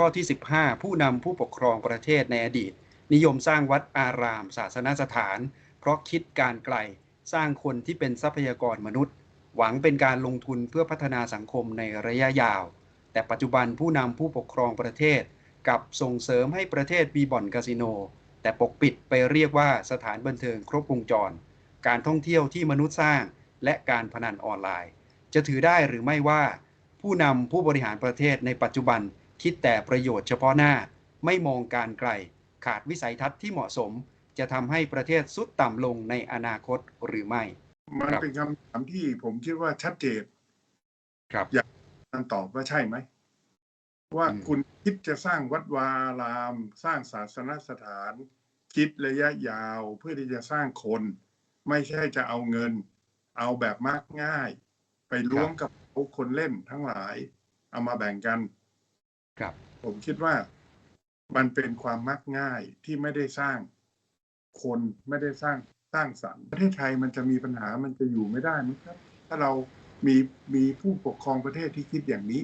ข้อที่ 15 ผู้นำผู้ปกครองประเทศในอดีต นิยมสร้างวัดอาราม ศาสนสถาน เพราะคิดการไกล สร้างคนที่เป็นทรัพยากรมนุษย์ หวังเป็นการลงทุนเพื่อพัฒนาสังคมในระยะยาว แต่ปัจจุบันผู้นำผู้ปกครองประเทศกับส่งเสริมให้ประเทศมีบ่อนคาสิโน แต่ปกปิดไปเรียกว่าสถานบันเทิงครบวงจร การท่องเที่ยวที่มนุษย์สร้าง และการพนันออนไลน์ จะถือได้หรือไม่ว่า ผู้นำผู้บริหารประเทศในปัจจุบัน คิดแต่ประโยชน์เฉพาะหน้า ไม่มองการไกล ขาดวิสัยทัศน์ที่เหมาะสม จะทำให้ประเทศสุดต่ำลงในอนาคตหรือไม่ มันครับเป็นคำถามที่ผมคิดว่าชัดเจนครับการตอบว่าใช่ไหม ว่าอืมคุณคิดจะสร้างวัดวาอาราม สร้างศาสนสถาน คิดระยะยาวเพื่อที่จะสร้างคน ไม่ใช่จะเอาเงิน เอาแบบมากง่าย ไปล้วงกับคนเล่นทั้งหลาย เอามาแบ่งกัน ครับ ผมคิดว่ามันเป็นความมักง่ายที่ไม่ได้สร้างคนไม่ได้สร้างสร้างสรรค์ประเทศไทยมันจะมีปัญหามันจะอยู่ไม่ได้มั้งครับ ถ้าเรามีมีผู้ปกครองประเทศที่คิดอย่างนี้